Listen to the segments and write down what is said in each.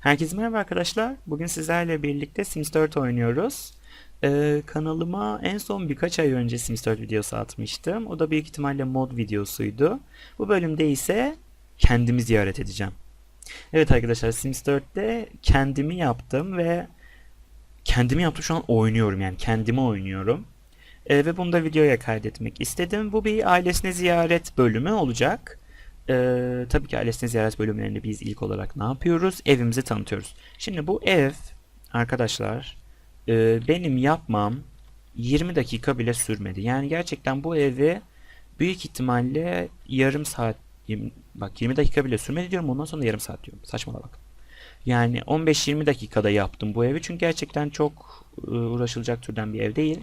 Herkese merhaba arkadaşlar. Bugün sizlerle birlikte Sims 4 oynuyoruz. Ee, kanalıma en son birkaç ay önce Sims 4 videosu atmıştım. O da büyük ihtimalle mod videosuydu. Bu bölümde ise kendimi ziyaret edeceğim. Evet arkadaşlar Sims 4'te kendimi yaptım ve kendimi yaptım şu an oynuyorum yani kendimi oynuyorum. Ee, ve bunu da videoya kaydetmek istedim. Bu bir ailesine ziyaret bölümü olacak. Ee, tabii ki ailesine ziyaret bölümlerinde biz ilk olarak ne yapıyoruz? Evimizi tanıtıyoruz. Şimdi bu ev arkadaşlar e, benim yapmam 20 dakika bile sürmedi. Yani gerçekten bu evi büyük ihtimalle yarım saat bak 20 dakika bile sürmedi diyorum ondan sonra yarım saat diyorum. Saçmalama bak. Yani 15-20 dakikada yaptım bu evi çünkü gerçekten çok e, uğraşılacak türden bir ev değil.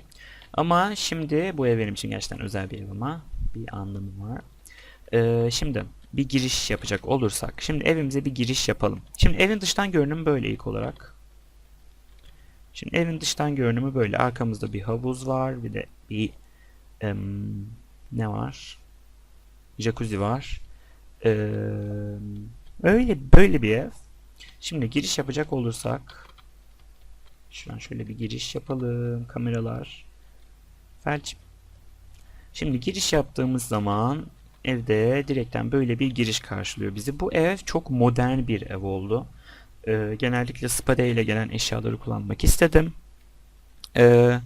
Ama şimdi bu ev benim için gerçekten özel bir ev ama bir anlamı var. Ee, şimdi bir giriş yapacak olursak. Şimdi evimize bir giriş yapalım. Şimdi evin dıştan görünümü böyle ilk olarak. Şimdi evin dıştan görünümü böyle. Arkamızda bir havuz var. Bir de bir em, ne var? Jacuzzi var. Ee, öyle böyle bir ev. Şimdi giriş yapacak olursak şuradan şöyle bir giriş yapalım. Kameralar. Felç. Şimdi giriş yaptığımız zaman evde direkten böyle bir giriş karşılıyor bizi. Bu ev çok modern bir ev oldu. Ee, genellikle spade ile gelen eşyaları kullanmak istedim. Ee,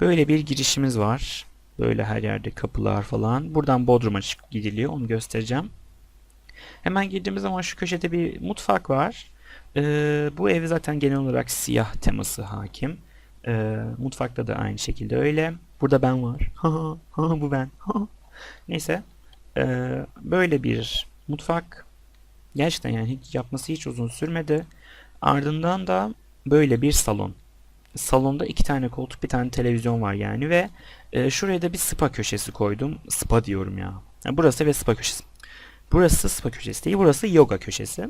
böyle bir girişimiz var. Böyle her yerde kapılar falan. Buradan Bodrum'a çıkıp gidiliyor. Onu göstereceğim. Hemen girdiğimiz zaman şu köşede bir mutfak var. Ee, bu ev zaten genel olarak siyah teması hakim. Ee, mutfakta da aynı şekilde öyle. Burada ben var. Ha ha bu ben. Neyse. Ee, böyle bir mutfak. Gerçekten yani hiç yapması hiç uzun sürmedi. Ardından da böyle bir salon. Salonda iki tane koltuk, bir tane televizyon var yani ve e, şuraya da bir spa köşesi koydum. Spa diyorum ya. Yani burası ve spa köşesi. Burası spa köşesi değil, burası yoga köşesi.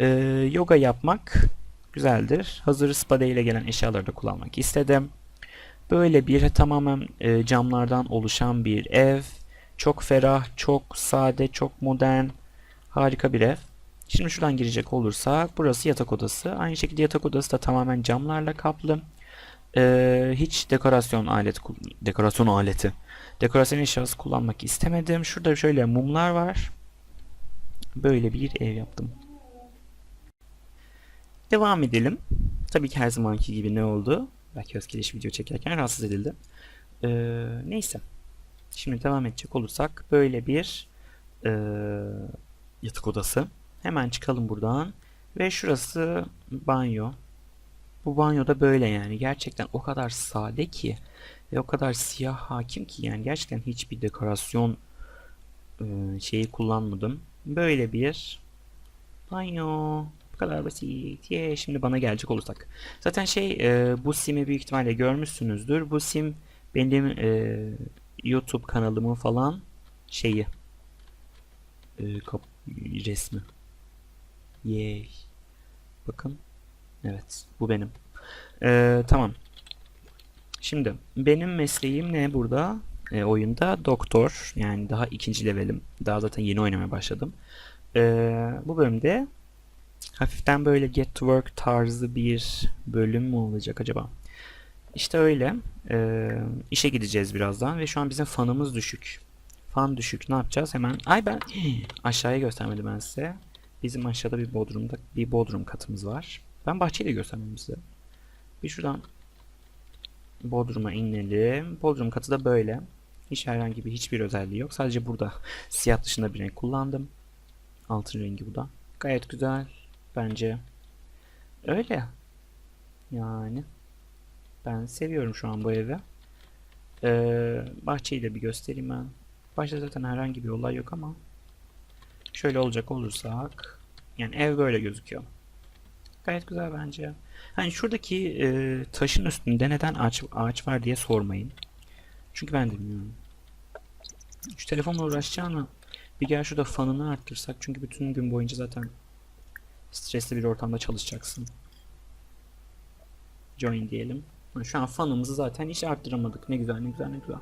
Ee, yoga yapmak güzeldir. Hazır spa ile gelen eşyaları da kullanmak istedim. Böyle bir tamamen e, camlardan oluşan bir ev. Çok ferah, çok sade, çok modern. Harika bir ev. Şimdi şuradan girecek olursak burası yatak odası. Aynı şekilde yatak odası da tamamen camlarla kaplı. Ee, hiç dekorasyon alet dekorasyon aleti dekorasyon eşyası kullanmak istemedim. Şurada şöyle mumlar var. Böyle bir ev yaptım. Devam edelim. Tabii ki her zamanki gibi ne oldu? Belki Özkeleş video çekerken rahatsız edildi. Ee, neyse. Şimdi devam edecek olursak böyle bir e, yatak odası. Hemen çıkalım buradan. Ve şurası banyo. Bu banyo da böyle yani. Gerçekten o kadar sade ki ve o kadar siyah hakim ki yani gerçekten hiçbir dekorasyon e, şeyi kullanmadım. Böyle bir banyo. Bu kadar basit. Ye, şimdi bana gelecek olursak. Zaten şey e, bu sim'i büyük ihtimalle görmüşsünüzdür. Bu sim benim e, YouTube kanalımın falan şeyi e, resmi. Yay. Bakın. Evet. Bu benim. E, tamam. Şimdi benim mesleğim ne burada? E, oyunda doktor. Yani daha ikinci levelim. Daha zaten yeni oynamaya başladım. E, bu bölümde hafiften böyle get to work tarzı bir bölüm mü olacak acaba? İşte öyle. Ee, işe gideceğiz birazdan ve şu an bizim fanımız düşük. Fan düşük. Ne yapacağız? Hemen. Ay ben aşağıya göstermedim ben size. Bizim aşağıda bir bodrumda bir bodrum katımız var. Ben bahçeyi de göstermedim size. Bir şuradan bodruma inelim. Bodrum katı da böyle. Hiç herhangi bir hiçbir özelliği yok. Sadece burada siyah dışında bir renk kullandım. Altın rengi bu da. Gayet güzel bence. Öyle. Yani. Ben seviyorum şu an bu evi. Ee, bahçeyi de bir göstereyim ben. Başta zaten herhangi bir olay yok ama şöyle olacak olursak yani ev böyle gözüküyor. Gayet güzel bence. Hani şuradaki e, taşın üstünde neden ağaç, ağaç var diye sormayın. Çünkü ben de bilmiyorum. Şu telefonla uğraşacağına bir gel şurada fanını arttırsak çünkü bütün gün boyunca zaten stresli bir ortamda çalışacaksın. Join diyelim. Şu an fanımızı zaten hiç arttıramadık. Ne güzel ne güzel ne güzel.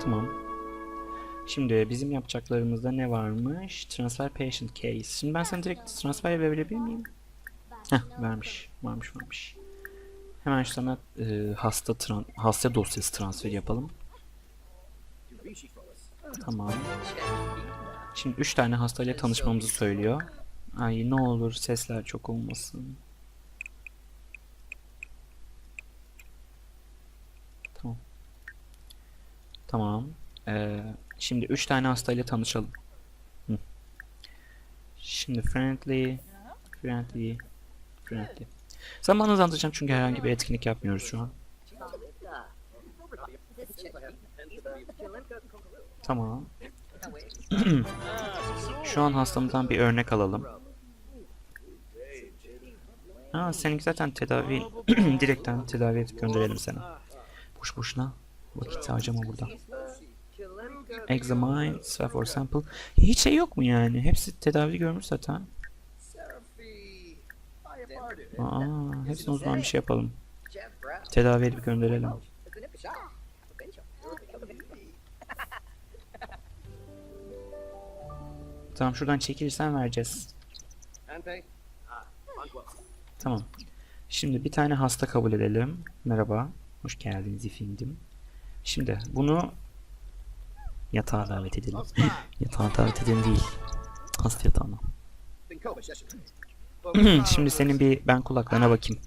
Tamam. Şimdi bizim yapacaklarımızda ne varmış? Transfer patient case. Şimdi ben sana direkt transfer verebilir miyim? Heh, vermiş. Varmış varmış. Hemen sana e, hasta tran hasta dosyası transferi yapalım. Tamam. Şimdi 3 tane hastayla tanışmamızı söylüyor. Ay ne olur sesler çok olmasın. Tamam. Tamam. Ee, şimdi 3 tane hastayla tanışalım. Hı. Şimdi friendly, friendly, friendly. Zamanı hızlandıracağım çünkü herhangi bir etkinlik yapmıyoruz şu an. Tamam. Şu an hastamızdan bir örnek alalım. Ha, seninki zaten tedavi direkten tedavi edip gönderelim seni. Boş boşuna vakit harcama burada. Examine, swab or sample. Hiç şey yok mu yani? Hepsi tedavi görmüş zaten. Aa, hepsine o zaman bir şey yapalım. Tedavi edip gönderelim. Tamam şuradan çekilirsen vereceğiz. Tamam. Şimdi bir tane hasta kabul edelim. Merhaba. Hoş geldiniz efendim. Şimdi bunu yatağa davet edelim. yatağa davet edelim değil. Hasta yatağına. Şimdi senin bir ben kulaklarına bakayım.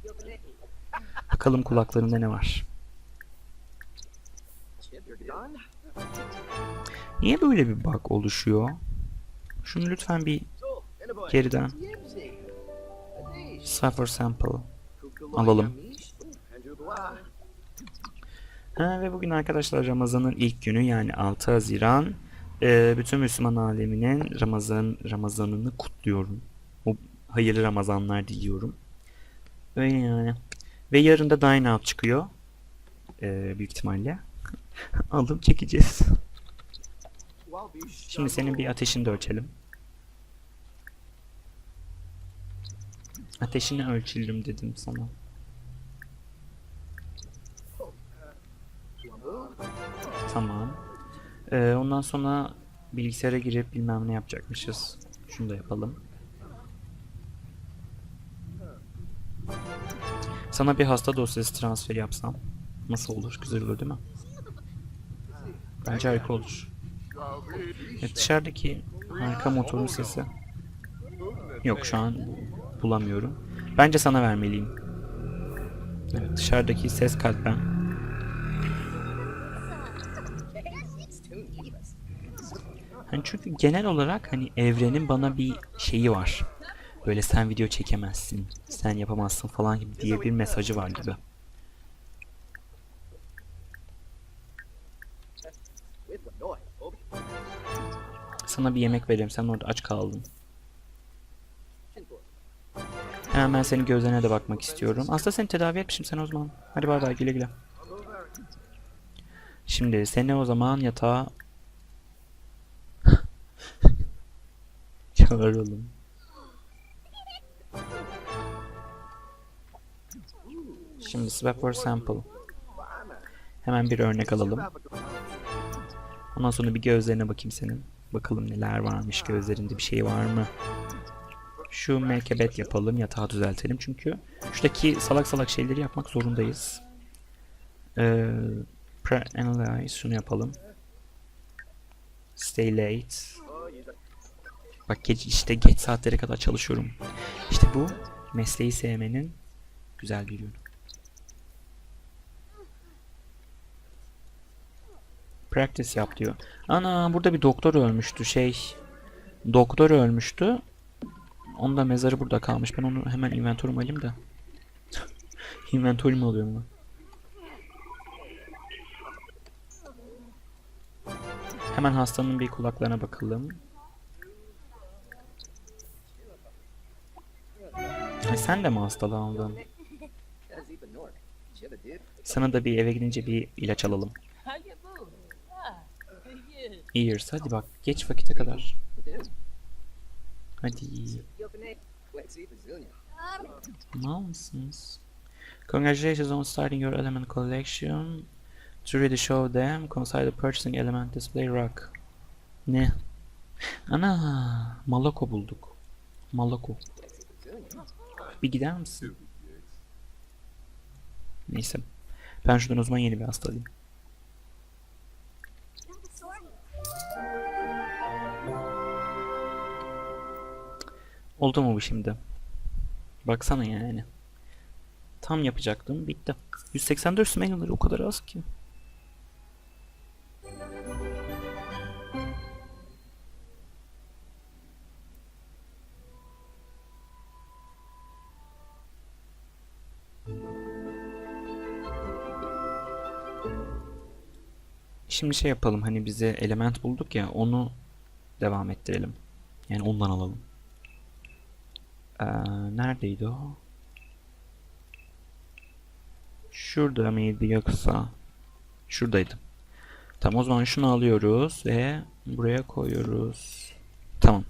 Bakalım kulaklarında ne var. Niye böyle bir bug oluşuyor? Şunu lütfen bir geriden Suffer sample alalım. Ha, ve bugün arkadaşlar Ramazan'ın ilk günü yani 6 Haziran. Ee, bütün Müslüman aleminin Ramazan Ramazan'ını kutluyorum. Hayırlı Ramazanlar diliyorum. Öyle yani. Ve yarın da Dine Out çıkıyor. Ee, büyük ihtimalle. Alıp çekeceğiz. Şimdi senin bir ateşini de ölçelim. Ateşini ölçelim dedim sana. Tamam. Ee, ondan sonra bilgisayara girip bilmem ne yapacakmışız. Şunu da yapalım. Sana bir hasta dosyası transferi yapsam nasıl olur? Güzel olur değil mi? Bence harika olur. Evet, dışarıdaki harika motorun sesi. Yok şu an bulamıyorum. Bence sana vermeliyim. Evet, dışarıdaki ses kalpten. Hani çünkü genel olarak hani evrenin bana bir şeyi var. Böyle sen video çekemezsin, sen yapamazsın falan gibi diye bir mesajı var gibi. Sana bir yemek vereyim. Sen orada aç kaldın. Hemen ben senin gözlerine de bakmak istiyorum. Aslında seni tedavi etmişim sen o zaman. Hadi bay bay güle güle. Şimdi seni o zaman yatağa çağıralım. Şimdi swap for sample. Hemen bir örnek alalım. Ondan sonra bir gözlerine bakayım senin. Bakalım neler varmış gözlerinde bir şey var mı? Şu melkebet yapalım yatağı düzeltelim çünkü şuradaki salak salak şeyleri yapmak zorundayız. Ee, pre-analyze şunu yapalım. Stay late. Bak geç, işte geç saatlere kadar çalışıyorum. İşte bu mesleği sevmenin güzel bir yönü. Practice yap diyor. Ana burada bir doktor ölmüştü şey. Doktor ölmüştü. Onun da mezarı burada kalmış. Ben onu hemen inventörüm alayım da. inventörüm alıyorum ben. Hemen hastanın bir kulaklarına bakalım. E sen de mi hastalandın? Sana da bir eve gidince bir ilaç alalım. Years hadi bak geç vakite kadar. Hadi. Mal mısınız? Congratulations on starting your element collection. To really show them, consider purchasing element display rack. Ne? Ana, Malako bulduk. Malako. Bir gider misin? Neyse. Ben şuradan o zaman yeni bir hasta alayım. Oldu mu bu şimdi? Baksana yani. Tam yapacaktım. Bitti. 184 smeller'ı o kadar az ki. Şimdi şey yapalım hani bize element bulduk ya onu devam ettirelim. Yani ondan alalım. Ee, neredeydi o? Şurada mıydı yoksa? Şuradaydı. Tamam o zaman şunu alıyoruz ve buraya koyuyoruz. Tamam.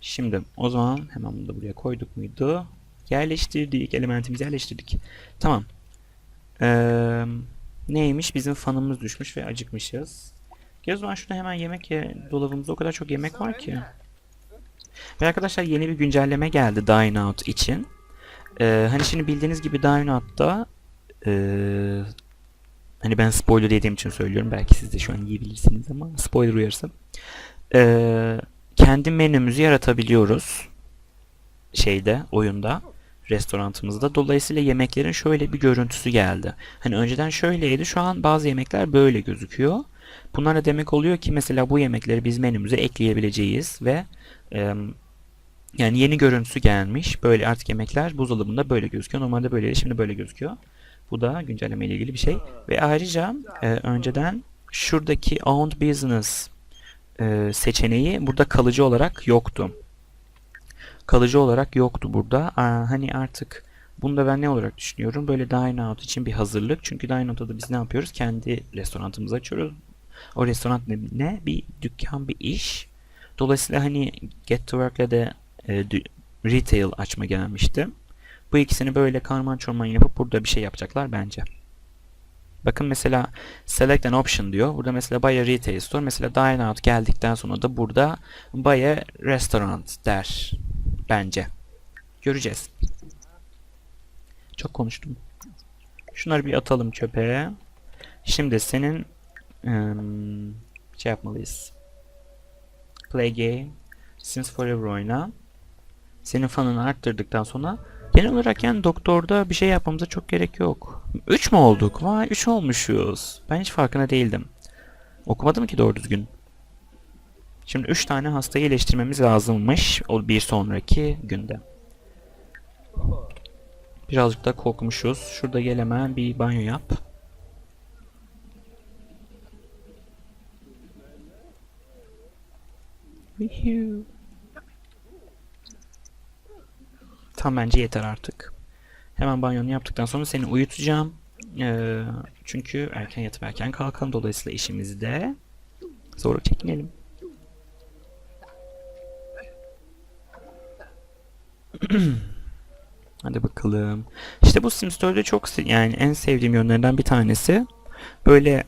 Şimdi o zaman hemen bunu da buraya koyduk muydu? Yerleştirdik. Elementimizi yerleştirdik. Tamam. Ee, neymiş? Bizim fanımız düşmüş ve acıkmışız. Gel o zaman şurada hemen yemek ye dolabımızda o kadar çok yemek var ki. Ve arkadaşlar yeni bir güncelleme geldi Dine Out için. Ee, hani şimdi bildiğiniz gibi Dine Out'ta ee, hani ben spoiler yediğim için söylüyorum. Belki siz de şu an yiyebilirsiniz ama spoiler uyarısı. Ee, kendi menümüzü yaratabiliyoruz. Şeyde, oyunda, restorantımızda. Dolayısıyla yemeklerin şöyle bir görüntüsü geldi. Hani önceden şöyleydi, şu an bazı yemekler böyle gözüküyor. Bunlar da demek oluyor ki mesela bu yemekleri biz menümüze ekleyebileceğiz ve e, yani yeni görüntüsü gelmiş. Böyle artık yemekler buzdolabında böyle gözüküyor. Normalde böyleydi, şimdi böyle gözüküyor. Bu da güncelleme ile ilgili bir şey. Ve ayrıca e, önceden şuradaki owned business e, seçeneği burada kalıcı olarak yoktu. Kalıcı olarak yoktu burada. Aa, hani artık bunu da ben ne olarak düşünüyorum? Böyle dine out için bir hazırlık. Çünkü dine out'ta da biz ne yapıyoruz? Kendi restoranımızı açıyoruz. O restoran ne? Bir dükkan, bir iş. Dolayısıyla hani Get to Work'le de e, retail açma gelmişti. Bu ikisini böyle karman çorman yapıp burada bir şey yapacaklar bence. Bakın mesela select an option diyor. Burada mesela buy a retail store. Mesela dine out geldikten sonra da burada buy a restaurant der. Bence. Göreceğiz. Çok konuştum. Şunları bir atalım çöpe. Şimdi senin ım, şey yapmalıyız. Play game. Sims Forever oyna. Senin fanını arttırdıktan sonra genel olarak yani doktorda bir şey yapmamıza çok gerek yok. 3 mü olduk? Vay 3 olmuşuz. Ben hiç farkına değildim. Okumadım ki doğru düzgün. Şimdi 3 tane hastayı iyileştirmemiz lazımmış. O bir sonraki günde. Birazcık da kokmuşuz. Şurada gel hemen bir banyo yap. Tam bence yeter artık. Hemen banyonu yaptıktan sonra seni uyutacağım. Ee, çünkü erken yatıp erken kalkalım. Dolayısıyla işimizde zorluk çekinelim. Hadi bakalım. İşte bu Sims 4'ü çok yani en sevdiğim yönlerinden bir tanesi. Böyle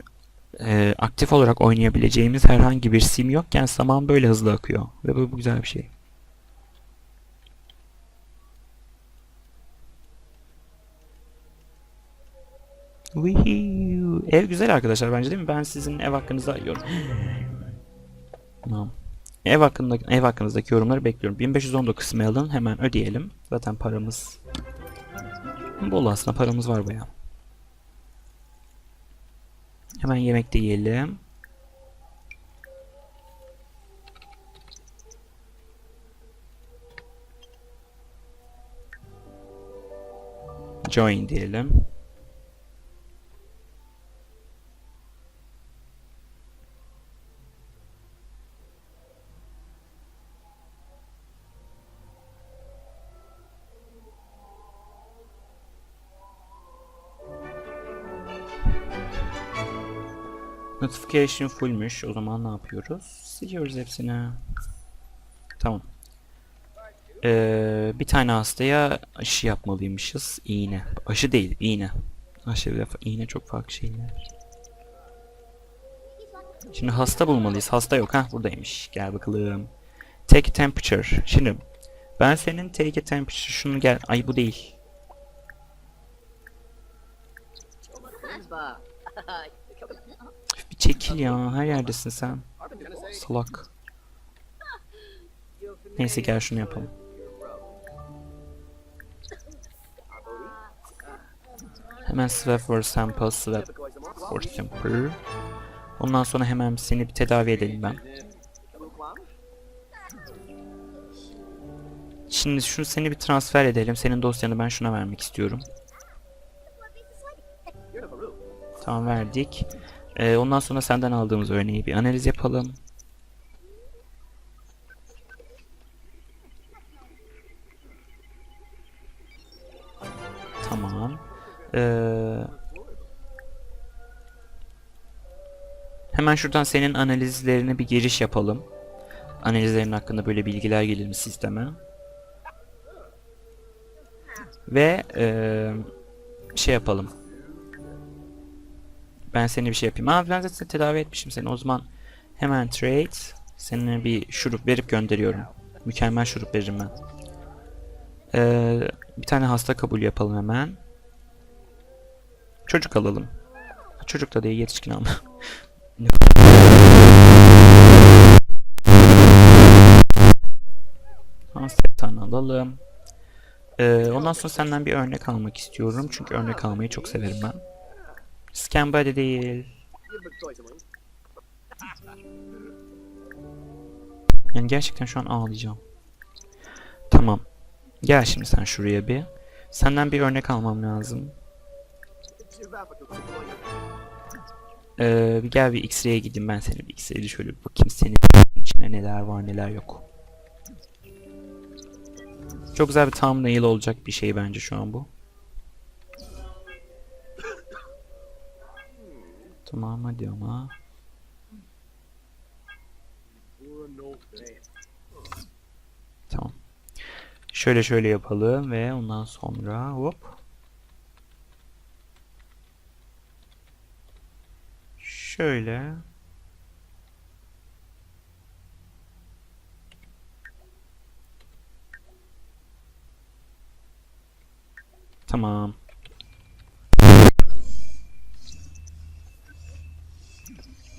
e, aktif olarak oynayabileceğimiz herhangi bir sim yokken zaman böyle hızlı akıyor. Ve bu, bu güzel bir şey. Wihuu. Ev güzel arkadaşlar bence değil mi? Ben sizin ev hakkınızda yorum. Tamam. Ev hakkında ev hakkınızdaki yorumları bekliyorum. 1519 kısmı alın hemen ödeyelim. Zaten paramız bol aslında paramız var bayağı. Hemen yemek de yiyelim. Join diyelim. Notification fullmüş. O zaman ne yapıyoruz? Siliyoruz hepsini. Tamam. Ee, bir tane hastaya aşı yapmalıymışız. İğne. Aşı değil, iğne. Aşı fa- iğne çok farklı şeyler. Şimdi hasta bulmalıyız. Hasta yok. ha buradaymış. Gel bakalım. Take temperature. Şimdi ben senin take temperature şunu gel. Ay bu değil. Çekil ya. Her yerdesin sen. Salak. Neyse gel şunu yapalım. Hemen swap for sample, swap for sample. Ondan sonra hemen seni bir tedavi edelim ben. Şimdi şu seni bir transfer edelim. Senin dosyanı ben şuna vermek istiyorum. Tamam verdik. Ee, ondan sonra senden aldığımız örneği bir analiz yapalım. Tamam. Ee, hemen şuradan senin analizlerine bir giriş yapalım. Analizlerin hakkında böyle bilgiler gelir mi sisteme? Ve ee, şey yapalım. Ben seni bir şey yapayım. Aa ben zaten tedavi etmişim seni. O zaman hemen trade. Seninle bir şurup verip gönderiyorum. Mükemmel şurup veririm ben. Ee, bir tane hasta kabul yapalım hemen. Çocuk alalım. Çocuk da değil yetişkin alma. Hasta tane alalım. Ee, ondan sonra senden bir örnek almak istiyorum. Çünkü örnek almayı çok severim ben. Scan body değil. Yani gerçekten şu an ağlayacağım. Tamam. Gel şimdi sen şuraya bir. Senden bir örnek almam lazım. Ee, bir gel bir X-ray'e gideyim ben seni bir X-ray'de şöyle bir bakayım senin içinde neler var neler yok. Çok güzel bir thumbnail olacak bir şey bence şu an bu. Tamam hadi ama. Tamam. Şöyle şöyle yapalım ve ondan sonra hop. Şöyle. Tamam.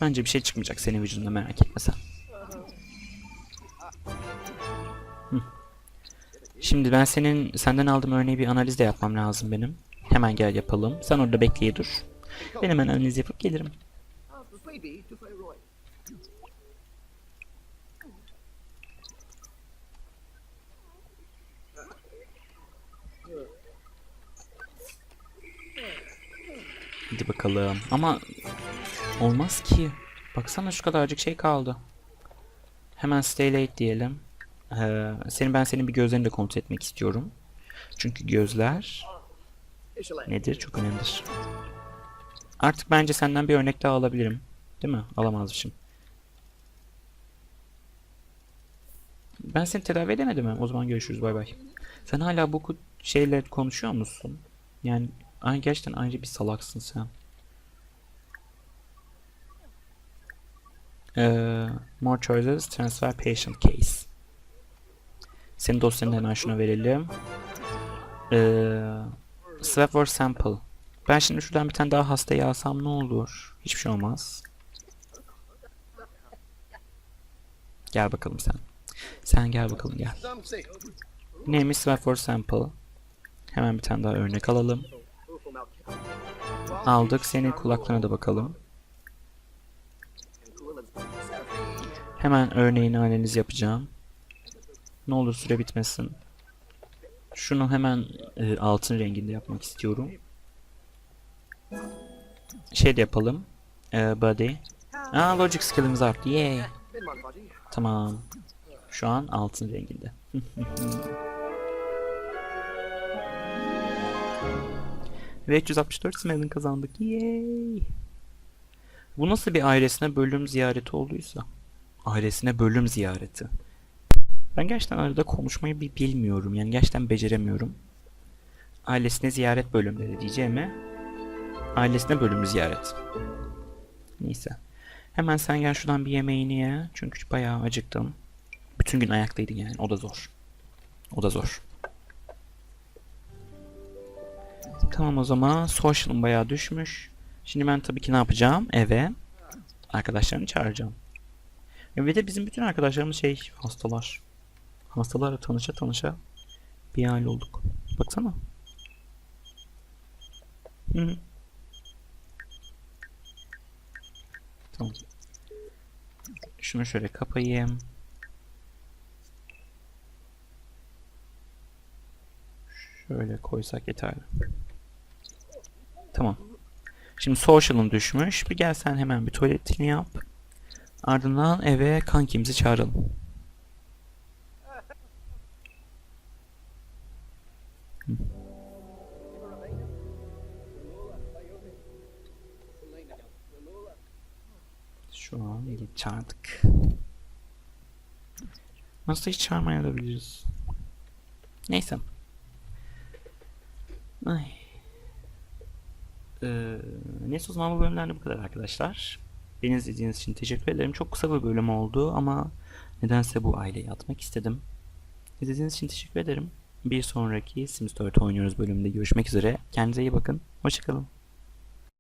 Bence bir şey çıkmayacak senin vücudunda merak etme sen. Şimdi ben senin senden aldığım örneği bir analiz de yapmam lazım benim. Hemen gel yapalım. Sen orada bekleye dur. Ben hemen analiz yapıp gelirim. Hadi bakalım. Ama olmaz ki. Baksana şu kadarcık şey kaldı. Hemen stay late diyelim. Ee, senin ben senin bir gözlerini de kontrol etmek istiyorum. Çünkü gözler nedir? Çok önemlidir. Artık bence senden bir örnek daha alabilirim. Değil mi? Alamazmışım. Ben seni tedavi edemedim? O zaman görüşürüz. Bay bay. Sen hala bu ku- şeyle konuşuyor musun? Yani gerçekten ayrı bir salaksın sen. Ee, more choices, transfer patient case. Senin dosyanı hemen şuna verelim. Ee, swap for sample. Ben şimdi şuradan bir tane daha hastayı alsam ne olur? Hiçbir şey olmaz. Gel bakalım sen. Sen gel bakalım gel. Neymiş swap for sample. Hemen bir tane daha örnek alalım. Aldık. Senin kulaklarına da bakalım. Hemen örneğini analiz yapacağım. Ne olur süre bitmesin. Şunu hemen e, altın renginde yapmak istiyorum. Şey de yapalım. E, body. Aa logic skill'imiz arttı. Yay. Tamam. Şu an altın renginde. Ve 364 Smelling kazandık. Yay. Bu nasıl bir ailesine bölüm ziyareti olduysa. Ailesine bölüm ziyareti. Ben gerçekten arada konuşmayı bir bilmiyorum. Yani gerçekten beceremiyorum. Ailesine ziyaret bölümleri diyeceğime ailesine bölüm ziyaret. Neyse. Hemen sen gel şuradan bir yemeğini ye. Çünkü bayağı acıktım. Bütün gün ayaktaydın yani. O da zor. O da zor. Tamam o zaman social'ım bayağı düşmüş. Şimdi ben tabii ki ne yapacağım? Eve arkadaşlarımı çağıracağım. Ve de bizim bütün arkadaşlarımız şey hastalar. Hastalarla tanışa tanışa bir hal olduk. Baksana. Hı hı. Tamam. Şunu şöyle kapayayım. Şöyle koysak yeterli. Tamam. Şimdi social'ın düşmüş. Bir gel sen hemen bir tuvaletini yap. Ardından eve kankimizi çağıralım. Şu an git çağırdık. Nasıl hiç çağırmayabiliriz? Neyse. Ay. Ee, neyse o zaman bu bölümden de bu kadar arkadaşlar. Beni izlediğiniz için teşekkür ederim. Çok kısa bir bölüm oldu ama nedense bu aileyi atmak istedim. İzlediğiniz için teşekkür ederim. Bir sonraki Sims 4 oynuyoruz bölümünde görüşmek üzere. Kendinize iyi bakın. Hoşçakalın.